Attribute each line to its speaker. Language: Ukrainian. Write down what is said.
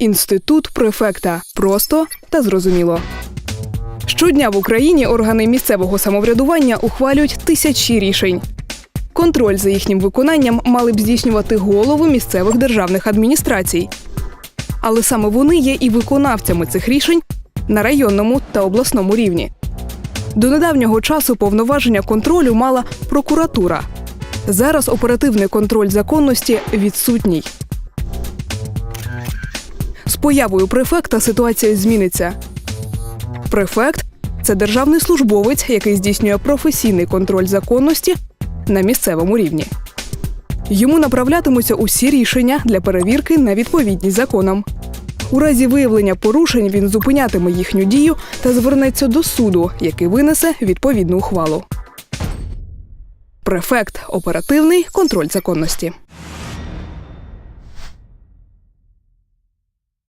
Speaker 1: Інститут префекта просто та зрозуміло. Щодня в Україні органи місцевого самоврядування ухвалюють тисячі рішень. Контроль за їхнім виконанням мали б здійснювати голови місцевих державних адміністрацій. Але саме вони є і виконавцями цих рішень на районному та обласному рівні. До недавнього часу повноваження контролю мала прокуратура. Зараз оперативний контроль законності відсутній. З появою префекта ситуація зміниться. Префект це державний службовець, який здійснює професійний контроль законності на місцевому рівні. Йому направлятимуться усі рішення для перевірки на відповідність законам. У разі виявлення порушень він зупинятиме їхню дію та звернеться до суду, який винесе відповідну ухвалу. Префект оперативний контроль законності.